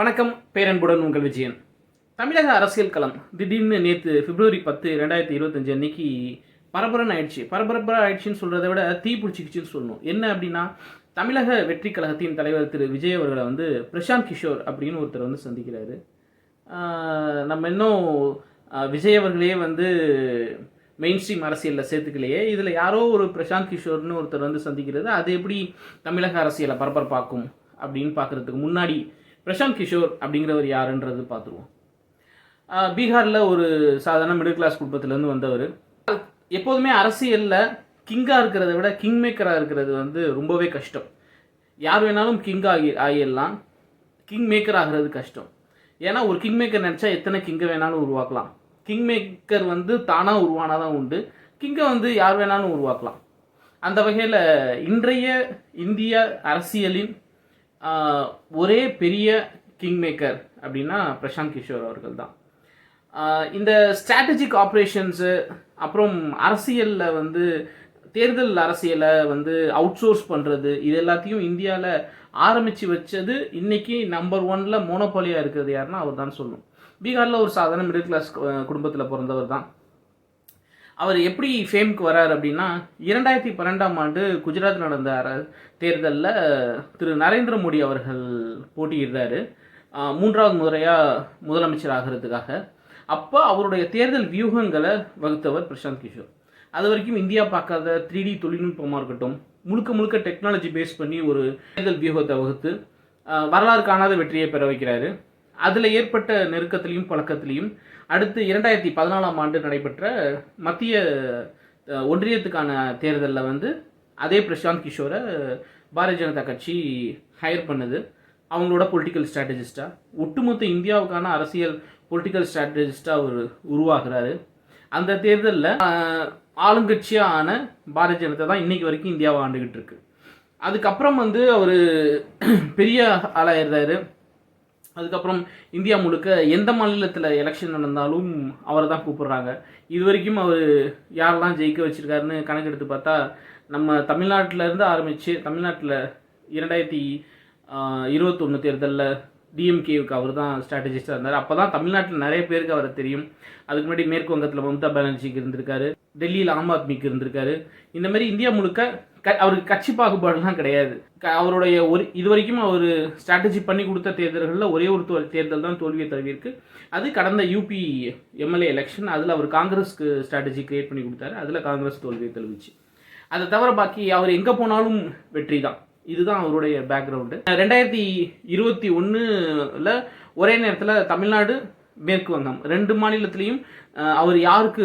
வணக்கம் பேரன்புடன் உங்கள் விஜயன். தமிழக அரசியல் களம் திடீர்னு நேற்று பிப்ரவரி பத்து ரெண்டாயிரத்தி இருபத்தஞ்சு அன்னைக்கு பரபரன்னு ஆயிடுச்சு. பரபரப்பாக ஆயிடுச்சுன்னு சொல்கிறத விட தீ பிடிச்சிக்கிச்சுன்னு சொல்லணும். என்ன அப்படின்னா தமிழக வெற்றி கழகத்தின் தலைவர் திரு விஜய் அவர்களை வந்து பிரசாந்த் கிஷோர் அப்படின்னு ஒருத்தர் வந்து சந்திக்கிறாரு. நம்ம இன்னும் விஜய் அவர்களே வந்து மெயின் ஸ்ட்ரீம் அரசியலில் சேர்த்துக்கலையே. இதில் யாரோ ஒரு பிரசாந்த் கிஷோர்னு ஒருத்தர் வந்து சந்திக்கிறது. அது எப்படி தமிழக அரசியலை பரபரப்பாக்கும் அப்படின்னு பார்க்குறதுக்கு முன்னாடி பிரசாந்த் கிஷோர் அப்படிங்கிறவர் யாருன்றது பார்த்துருவோம். பீகாரில் ஒரு சாதாரண மிடில் கிளாஸ் குடும்பத்திலேருந்து வந்தவர். எப்போதுமே அரசியலில் கிங்காக இருக்கிறத விட கிங் மேக்கராக இருக்கிறது வந்து ரொம்பவே கஷ்டம். யார் வேணாலும் கிங் ஆகி ஆகிடலாம். கிங் மேக்கர் ஆகிறது கஷ்டம். ஏன்னா ஒரு கிங் மேக்கர் நினச்சா எத்தனை கிங்கை வேணாலும் உருவாக்கலாம். கிங் மேக்கர் வந்து தானாக உருவானாதான் உண்டு. கிங்கை வந்து யார் வேணாலும் உருவாக்கலாம். அந்த வகையில் இன்றைய இந்திய அரசியலின் ஒரே பெரிய கிங் மேக்கர் அப்படின்னா பிரசாந்த் கிஷோர் அவர்கள் தான் இந்த ஸ்ட்ராட்டஜிக் ஆப்ரேஷன்ஸு அப்புறம் அரசியலில் வந்து தேர்தல் அரசியலை வந்து அவுட்சோர்ஸ் பண்ணுறது இது எல்லாத்தையும் இந்தியாவில் ஆரம்பித்து வச்சது இன்றைக்கி நம்பர் ஒன்ல மோனோபாலியாக இருக்கிறது யாருன்னா அவர் தான் சொல்லணும். பீகாரில் ஒரு சாதாரண மிடில் கிளாஸ் குடும்பத்தில் பிறந்தவர் தான் அவர் எப்படி ஃபேமுக்கு வரார் அப்படின்னா இரண்டாயிரத்தி பன்னெண்டாம் ஆண்டு குஜராத் நடந்த அர தேர்தலில் திரு நரேந்திர மோடி அவர்கள் போட்டியிடுறாரு. மூன்றாவது முறையாக முதலமைச்சர் ஆகிறதுக்காக. அப்போ அவருடைய தேர்தல் வியூகங்களை வகுத்தவர் பிரசாந்த் கிஷோர். அது வரைக்கும் இந்தியா பார்க்காத த்ரீ டி தொழில்நுட்பமாக இருக்கட்டும் முழுக்க முழுக்க டெக்னாலஜி பேஸ் பண்ணி ஒரு தேர்தல் வியூகத்தை வகுத்து வரலாறு காணாத வெற்றியை பெற வைக்கிறாரு. அதில் ஏற்பட்ட நெருக்கத்திலையும் பழக்கத்திலையும் அடுத்து இரண்டாயிரத்தி பதினாலாம் ஆண்டு நடைபெற்ற மத்திய ஒன்றியத்துக்கான தேர்தலில் வந்து அதே பிரசாந்த் கிஷோரை பாரதிய ஜனதா கட்சி ஹையர் பண்ணுது. அவங்களோட பொலிட்டிக்கல் ஸ்ட்ராட்டஜிஸ்டாக ஒட்டுமொத்த இந்தியாவுக்கான அரசியல் பொலிட்டிக்கல் ஸ்ட்ராட்டஜிஸ்டாக அவர் உருவாகிறாரு. அந்த தேர்தலில் ஆளுங்கட்சியாக ஆன பாரதிய ஜனதா தான் இன்றைக்கி வரைக்கும் இந்தியாவை ஆண்டுகிட்டு இருக்கு. அதுக்கப்புறம் வந்து அவர் பெரிய ஆளாயிருந்தாரு அதுக்கப்புறம் இந்தியா முழுக்க எந்த மாநிலத்தில் எலெக்ஷன் நடந்தாலும் அவரை தான் கூப்பிடுறாங்க. இது வரைக்கும் அவர் யாரெல்லாம் ஜெயிக்க வச்சுருக்காருன்னு கணக்கெடுத்து பார்த்தா நம்ம தமிழ்நாட்டில் இருந்து ஆரம்பித்து தமிழ்நாட்டில் இரண்டாயிரத்தி இருபத்தொன்று தேர்தலில் டிஎம்கேவுக்கு அவர் தான் ஸ்ட்ராட்டஜிஸ்டாக இருந்தார். அப்போ தான் தமிழ்நாட்டில் நிறைய பேருக்கு அவரை தெரியும். அதுக்கு முன்னாடி மேற்கு வங்கத்தில் மம்தா பானர்ஜிக்கு இருந்திருக்காரு. டெல்லியில் ஆம் ஆத்மிக்கு இருந்திருக்காரு. இந்த மாதிரி இந்தியா முழுக்க க அவருக்கு கட்சி பாகுபாடுலாம் கிடையாது. க- அவருடைய ஒரு இது வரைக்கும் அவர் ஸ்ட்ராட்டஜி பண்ணி கொடுத்த தேர்தல்களில் ஒரே ஒரு தோ- தேர்தல் தான் தோல்வியை தழுவியிருக்கு. அது கடந்த யூபி எம்எல்ஏ எலெக்ஷன் அதில் அவர் காங்கிரஸ்க்கு ஸ்ட்ராட்டஜி கிரியேட் பண்ணி கொடுத்தாரு. அதில் காங்கிரஸ் தோல்வியை தழுவிச்சு. அதை தவிர பாக்கி அவர் எங்கே போனாலும் வெற்றி தான் இதுதான் அவருடைய பேக்ரவுண்டு ரெண்டாயிரத்தி இருபத்தி ஒன்றில் ஒரே நேரத்தில் தமிழ்நாடு மேற்கு வங்கம் ரெண்டு மாநிலத்திலையும் அவர் யாருக்கு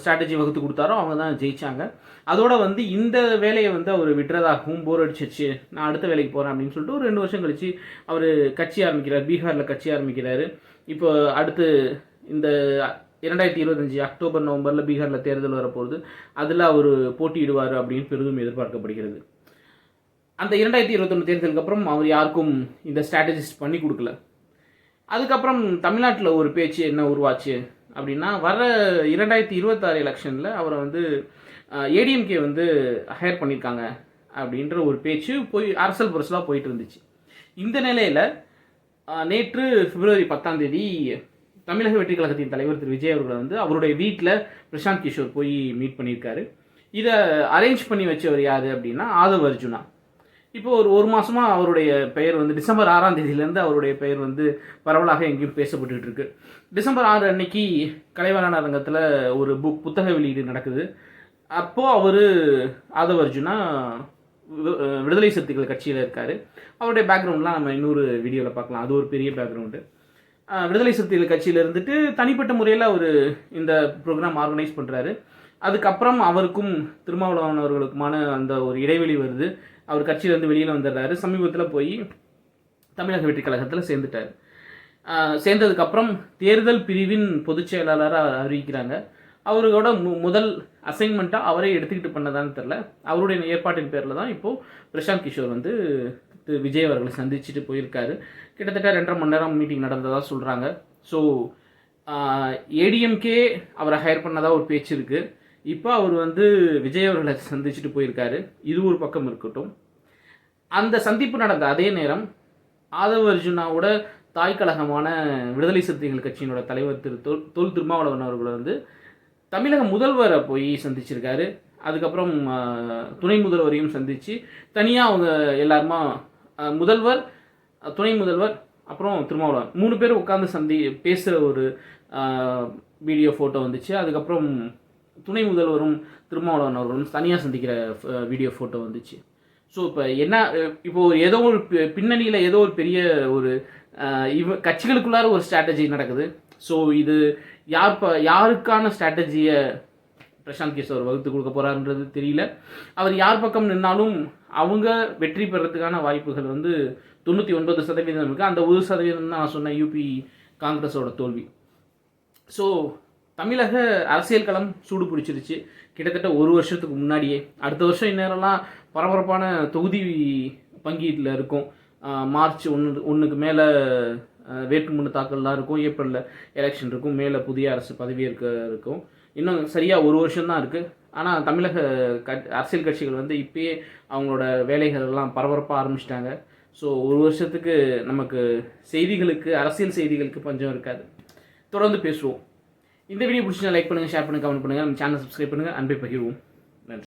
ஸ்ட்ராட்டஜி வகுத்து கொடுத்தாரோ அவங்க தான் ஜெயிச்சாங்க. அதோட வந்து இந்த வேலையை வந்து அவர் விட்டுறதாகவும் போர் அடிச்சிச்சு நான் அடுத்த வேலைக்கு போகிறேன் அப்படின்னு சொல்லிட்டு ஒரு ரெண்டு வருஷம் கழிச்சு அவர் கட்சி ஆரம்பிக்கிறார். பீகாரில் கட்சி ஆரம்பிக்கிறாரு. இப்போ அடுத்து இந்த இரண்டாயிரத்தி இருபத்தஞ்சி அக்டோபர் நவம்பரில் பீகாரில் தேர்தல் வரப்போகுது. அதில் அவர் போட்டியிடுவார் அப்படின்னு பெரிதும் எதிர்பார்க்கப்படுகிறது. அந்த இரண்டாயிரத்தி இருபத்தொன்று தேர்தலுக்கு அப்புறம் அவர் யாருக்கும் இந்த ஸ்ட்ராட்டஜிஸ்ட் பண்ணி கொடுக்கல. அதுக்கப்புறம் தமிழ்நாட்டில் ஒரு பேச்சு என்ன உருவாச்சு அப்படின்னா வர இரண்டாயிரத்தி இருபத்தாறு எலெக்ஷனில் அவரை வந்து ஏடிஎம்கே வந்து ஹையர் பண்ணியிருக்காங்க அப்படின்ற ஒரு பேச்சு போய் அரசல் புரசலாக போயிட்டு இருந்துச்சு. இந்த நிலையில் நேற்று பிப்ரவரி பத்தாம் தேதி தமிழக வெற்றி கழகத்தின் தலைவர் திரு. விஜய் அவர்களை வந்து அவருடைய வீட்டில் பிரசாந்த் கிஷோர் போய் மீட் பண்ணியிருக்காரு இதை அரேஞ்ச் பண்ணி வச்சவர் யார் அப்படின்னா ஆதவ் அர்ஜுனா. இப்போ ஒரு ஒரு மாதமாக அவருடைய பெயர் வந்து டிசம்பர் ஆறாம் தேதியிலேருந்து அவருடைய பெயர் வந்து பரவலாக எங்கேயும் பேசப்பட்டுக்கிட்டு இருக்கு டிசம்பர் ஆறு அன்னைக்கு கலைவாணர் அரங்கத்தில் ஒரு புக் புத்தக வெளியீடு நடக்குது. அப்போது அவர் ஆதவர்ஜுனா விடுதலை சிறுத்தைகள் கட்சியில் இருக்கார். அவருடைய பேக்ரவுண்ட்லாம் நம்ம இன்னொரு வீடியோவில் பார்க்கலாம். அது ஒரு பெரிய பேக்ரவுண்டு விடுதலை சிறுத்தைகள் கட்சியில் இருந்துட்டு தனிப்பட்ட முறையில் அவர் இந்த ப்ரோக்ராம் ஆர்கனைஸ் பண்ணுறாரு அதுக்கப்புறம் அவருக்கும் திருமாவளவன் அவர்களுக்குமான அந்த ஒரு இடைவெளி வருது. அவர் கட்சியிலேருந்து வெளியில் வந்துடுறாரு. சமீபத்தில் போய் தமிழக வெற்றி கழகத்தில் சேர்ந்துட்டார். சேர்ந்ததுக்கப்புறம் தேர்தல் பிரிவின் பொதுச் செயலாளராக அறிவிக்கிறாங்க. அவரோட மு முதல் அசைன்மெண்ட்டாக அவரே எடுத்துக்கிட்டு பண்ணதான்னு தெரில அவருடைய ஏற்பாட்டின் பேரில் தான் இப்போது பிரசாந்த் கிஷோர் வந்து விஜய் அவர்களை சந்திச்சுட்டு போயிருக்காரு. கிட்டத்தட்ட ரெண்டரை மணி நேரம் மீட்டிங் நடந்ததாக சொல்கிறாங்க ஸோ ஏடிஎம்கே அவரை ஹையர் பண்ணதாக ஒரு பேச்சு இருக்குது இப்போ அவர் வந்து விஜய் அவர்களை சந்திச்சுட்டு போயிருக்காரு. இது ஒரு பக்கம் இருக்கட்டும். அந்த சந்திப்பு நடந்த அதே நேரம் ஆதவ அர்ஜுனாவோட தாய் கழகமான விடுதலை சிறுத்தைகள் கட்சியினோட தலைவர் திரு தொல் தொல் திருமாவளவன் அவர்களை வந்து தமிழக முதல்வரை போய் சந்திச்சிருக்காரு. அதுக்கப்புறம் துணை முதல்வரையும் சந்தித்து தனியாக அவங்க எல்லாருமா முதல்வர் துணை முதல்வர் அப்புறம் திருமாவளவன். மூணு பேர் உட்காந்து சந்தி பேசுகிற ஒரு வீடியோ ஃபோட்டோ வந்துச்சு. அதுக்கப்புறம் துணை முதல்வரும் திருமாவளவன் அவர்களும் தனியாக சந்திக்கிற வீடியோ ஃபோட்டோ வந்துச்சு. ஸோ இப்போ என்ன இப்போ ஒரு ஏதோ ஒரு பின்னணியில் ஏதோ ஒரு பெரிய ஒரு இவ கட்சிகளுக்குள்ளார ஒரு ஸ்ட்ராட்டஜி நடக்குது. ஸோ இது யார் ப யாருக்கான ஸ்ட்ராட்டஜியை பிரசாந்த் கிஷோர் வகுத்து கொடுக்க போறாருன்றது தெரியல. அவர் யார் பக்கம் நின்னாலும் அவங்க வெற்றி பெறத்துக்கான வாய்ப்புகள் வந்து தொண்ணூற்றி ஒன்பது சதவீதம் இருக்குது அந்த ஒரு சதவீதம் தான் நான் சொன்ன யூபி காங்கிரஸோட தோல்வி. ஸோ தமிழக அரசியல் களம் சூடு பிடிச்சிருச்சு. கிட்டத்தட்ட ஒரு வருஷத்துக்கு முன்னாடியே. அடுத்த வருஷம் இந்நேரம்லாம் பரபரப்பான தொகுதி பங்கீட்டில் இருக்கும். மார்ச் ஒன்று ஒன்றுக்கு மேலே வேட்புமனு தாக்கல்லாம் இருக்கும். ஏப்ரலில் எலெக்ஷன் இருக்கும். மேலே புதிய அரசு பதவியேற்க இருக்கும். இன்னும் சரியாக ஒரு வருஷம் தான் இருக்குது ஆனால் தமிழக க அரசியல் கட்சிகள் வந்து இப்பயே அவங்களோட வேலைகள் எல்லாம் பரபரப்பாக ஆரம்பிச்சிட்டாங்க. ஸோ ஒரு வருஷத்துக்கு நமக்கு செய்திகளுக்கு அரசியல் செய்திகளுக்கு பஞ்சம் இருக்காது. தொடர்ந்து பேசுவோம். இந்த வீடியோ பிடிச்சா லைக் பண்ணுங்கள் ஷேர் பண்ணுங்கள் கமெண்ட் பண்ணுங்கள் நம்ம சேனல் சப்ஸ்கிரைப் பண்ணுங்கள் அன்பை பகிர்வோம்.